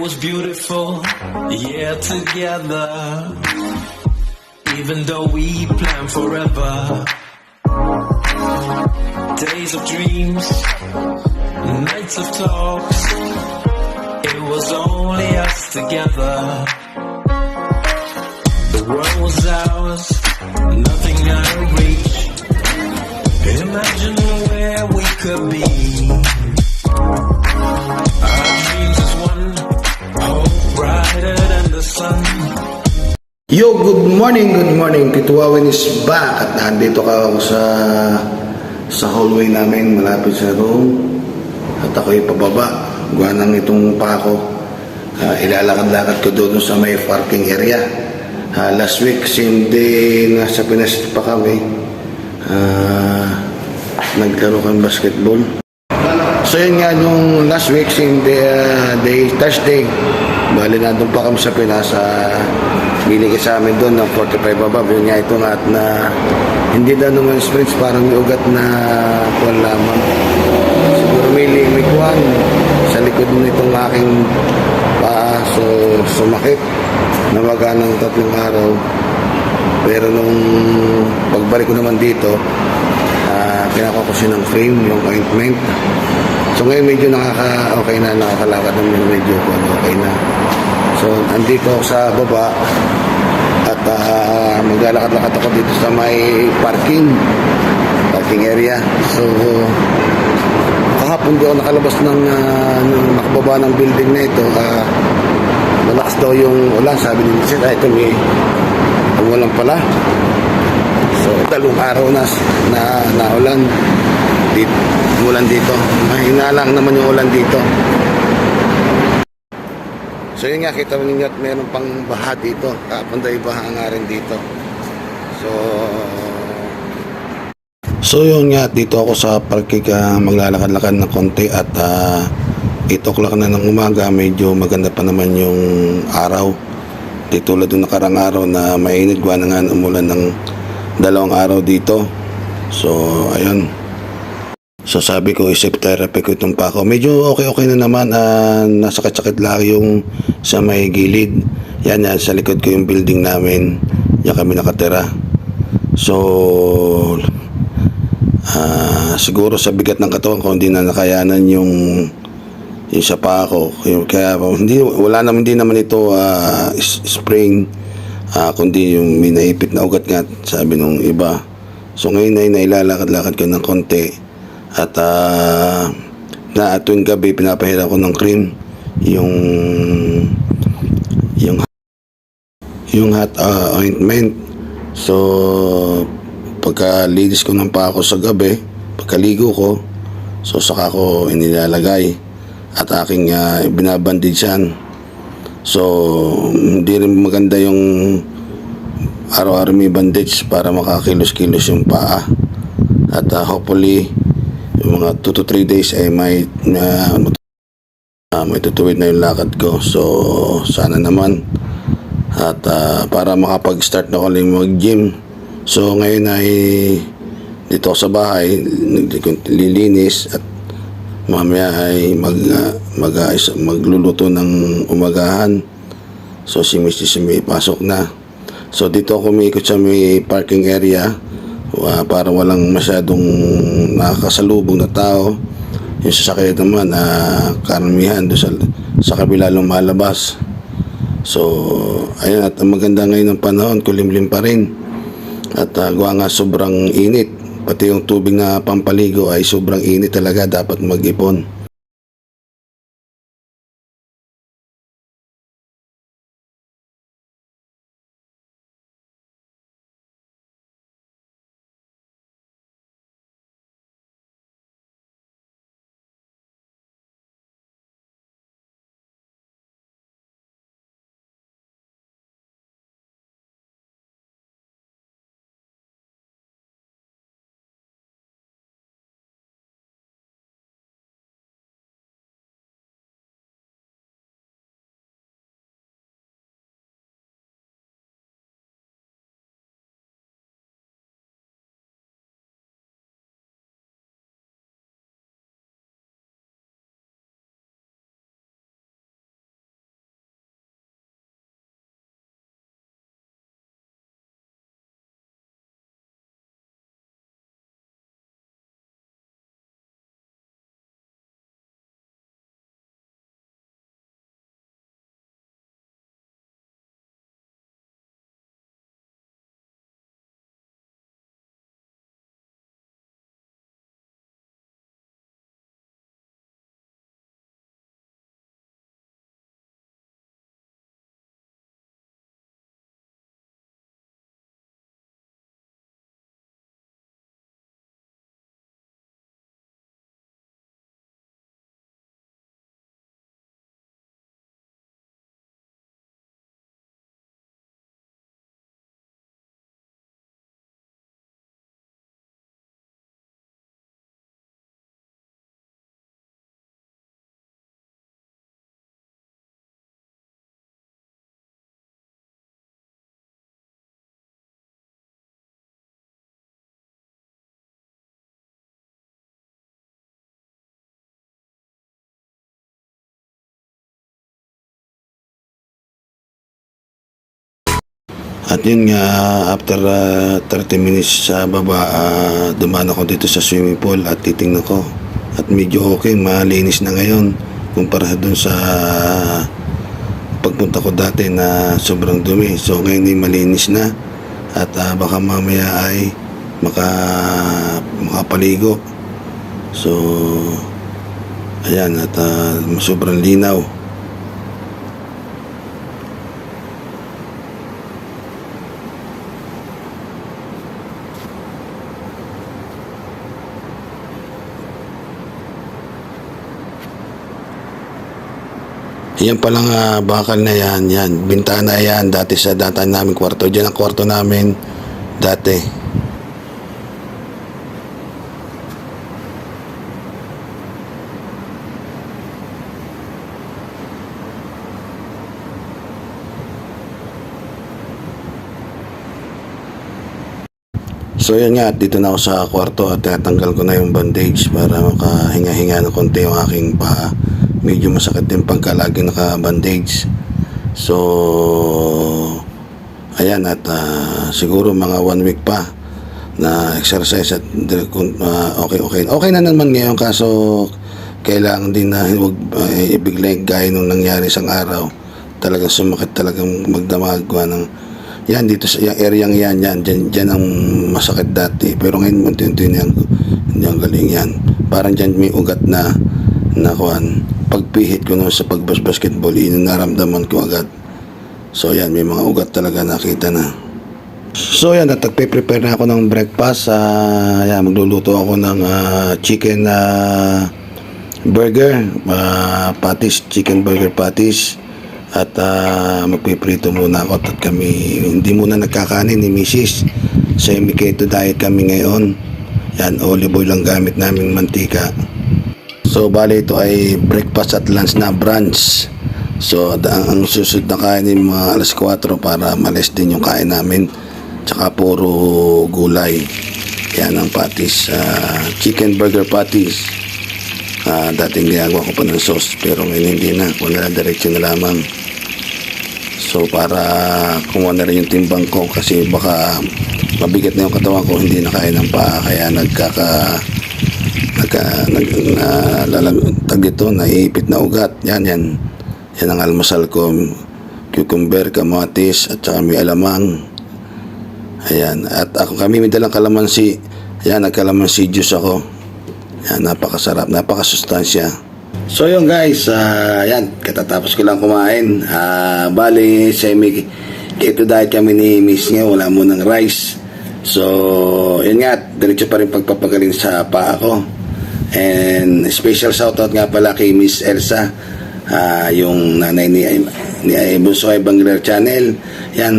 was beautiful, yeah, together. Even though we planned forever. Days of dreams, nights of talks. It was only us together. The world was ours, nothing out of reach. Imagine where we could be. Yo, good morning, good morning. Kituwawan is back. At nandito ka ako sa sa hallway namin malapit sa room. At ako'y pababa. Gawa ng itong pako uh, ilalakad-lakad ko doon sa may parking area. Ah, last week day nasa Pinas pa kami. Uh, nagkaroon kami basketball. So yun nga, nung last week, day, uh, day Thursday, bali na doon pa kami sa Pinas, uh, binigay sa amin doon ng 45 above. Yun nga ito nga at na hindi daw naman sprints, parang may ugat na kuwan lamang. Siguro may limikuan sa likod nitong aking paa, so sumakit. Nawaga ng tatlong araw. Pero nung pagbalik ko naman dito, uh, ko siya ng cream, yung ointment. So ngayon medyo nakaka-okay na, nakakalakad naman medyo okay na. So andito ako sa baba at uh, maglalakad-lakad ako dito sa may parking, parking area. So kahapon di ako nakalabas ng, uh, ng nakababa ng building na ito. Uh, malakas daw yung ulan, sabi ni Mrs. Ay, ito may umulan pala. So, dalawang araw na na, na ulan dito, ulan dito. Mahina lang naman yung ulan dito. So yun nga, kita ninyo at meron pang baha dito. Kapanda yung baha nga rin dito. So, So yun nga, dito ako sa parking uh, maglalakad-lakad ng konti at uh, 8 o'clock na ng umaga, medyo maganda pa naman yung araw. Di tulad ng nakarang araw na mainit, gawa na nga umulan ng dalawang araw dito. So, ayun. So sabi ko, isip therapy ko itong pako. Medyo okay-okay na naman. Uh, nasakit-sakit lang yung sa may gilid. Yan yan, sa likod ko yung building namin. Yan kami nakatira. So, ah siguro sa bigat ng katawan ko, hindi na nakayanan yung yung sa pako. Yung, kaya hindi, wala naman din naman ito ah, is- spring. Ah, kundi yung may naipit na ugat nga, sabi nung iba. So ngayon ay nailalakad-lakad ko ng konti. At ah, na tuwing gabi pinapahira ko ng cream yung yung yung hot ah, ointment. So pagka linis ko ng pa ako sa gabi, pagkaligo ko, so saka ko inilalagay at aking uh, binabandidyan. So hindi rin maganda yung araw-araw may bandage para makakilos-kilos yung paa. At ah, hopefully mga 2 to 3 days ay may uh, uh, may tutuwid na yung lakad ko. So sana naman at ah, para makapag-start na ulit mag-gym. So ngayon ay dito sa bahay, naglilinis at mamaya ay mag, ah, mag, is- magluluto ng umagahan. So si Mrs. may pasok na. So dito ako umiikot sa may parking area ah, para walang masyadong nakakasalubong na tao. Yung sasakyan naman, uh, karamihan doon sa, sa kabila lumalabas. So, ayun at ang maganda ngayon ng panahon, kulimlim pa rin. At uh, gawa nga sobrang init. Pati yung tubig na pampaligo ay sobrang init talaga. Dapat mag-ipon. At yun nga, after ah, 30 minutes sa baba, ah, dumaan ako dito sa swimming pool at titingnan ko. At medyo okay, malinis na ngayon kumpara dun sa pagpunta ko dati na sobrang dumi. So ngayon ay malinis na at ah, baka mamaya ay maka, makapaligo. So ayan at ah, sobrang linaw. Yan palang ah, bakal na yan, yan. Bintana yan, dati sa data namin kwarto. Diyan ang kwarto namin dati. So yan nga, dito na ako sa kwarto at tatanggal ko na yung bandage para makahinga-hinga ng konti yung aking paa. Medyo masakit din pagka lagi naka-bandage. So, ayan at ah, siguro mga one week pa na exercise at ah, okay okay. Okay na naman ngayon kaso kailangan din na huwag uh, ibigay gaya nung nangyari isang araw. Talagang sumakit talagang magdamagwa ng yan dito sa yung area yan yan dyan, dyan ang masakit dati. Pero ngayon unti-unti na yan galing yan. Parang dyan may ugat na na kuhan pagpihit ko nun sa pagbas basketball yun ko agad so yan may mga ugat talaga nakita na So yan, at nagpe-prepare na ako ng breakfast. Ah, yan, magluluto ako ng ah, chicken ah, burger, ah, patties, chicken burger patties. At ah, magpiprito muna ako at kami, hindi muna nagkakanin ni Mrs. Semi keto diet kami ngayon. Yan, olive oil lang gamit namin mantika. So bali ito ay breakfast at lunch na brunch. So ang susunod na kain ay mga alas 4 para malis din yung kain namin. Tsaka puro gulay. Yan ang patties. ah, chicken burger patties. Ah, dating ginagawa ko pa ng sauce pero ngayon hindi na. Kung na diretso na lamang. So para kumuha na rin yung timbang ko kasi baka mabigat na yung katawan ko hindi na kaya ng paa kaya nagkaka nagka nag na, lalag, tag na ugat. Yan yan. Yan ang almusal ko. Cucumber kamatis at saka may alamang. Ayan. At ako kami may dalang kalamansi. Ayan nagkalamansi juice ako. Yan napakasarap. Napakasustansya. So yun guys, ah, yan, katatapos ko lang kumain. Ah, bali, semi keto diet kami ni Miss niya, wala mo ng rice. So, yun nga, diretso pa rin pagpapagaling sa paa ko. And special shoutout nga pala kay Miss Elsa, ah, yung nanay ni, ni Bunsoy Bangler Channel. Yan,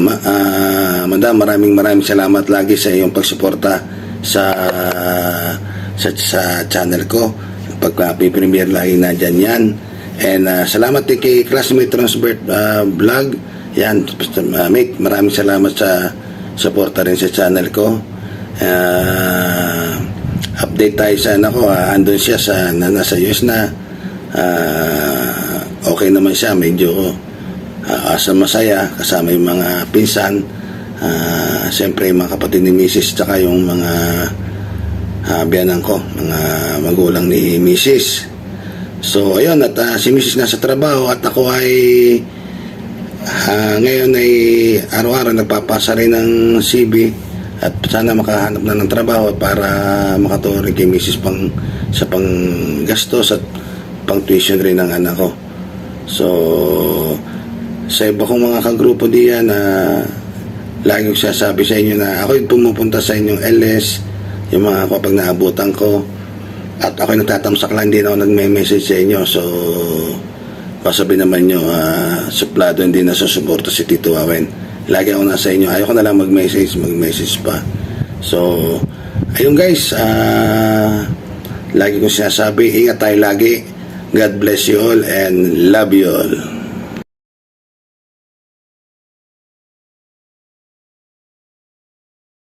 ma, ah, madam, maraming maraming salamat lagi sa iyong pagsuporta sa sa, sa channel ko. Pag premiere lagi na dyan yan. And ah, salamat din kay classmate Transbert ah, vlog. Yan ah, mate maraming salamat sa suporta rin sa channel ko. Ah, update tayo sa anak ko ah, andun siya sa na, nasa US na Ah, okay naman siya medyo uh, asa masaya kasama yung mga pinsan Ah, siyempre yung mga kapatid ni Mrs. tsaka yung mga uh, biyanan ko, mga magulang ni Mrs. So, ayun, at ah, si Mrs. nasa trabaho at ako ay ah, ngayon ay araw-araw nagpapasa rin ng CB at sana makahanap na ng trabaho para makatulong kay Mrs. pang, sa pang gastos at pang tuition rin ng anak ko. So, sa iba kong mga kagrupo diyan na lagi ko sasabi sa inyo na ako yung pumupunta sa inyong LS, yung mga kapag naabutan ko, at ako yung nagtatamsak lang, na ako nagme-message sa inyo. So, pasabi naman nyo, ah, suplado hindi na susuporta si Tito Awen. Lagi ako nasa inyo. Ayoko na lang mag-message, mag-message pa. So, ayun guys, ah, lagi ko sinasabi, ingat tayo lagi. God bless you all and love you all.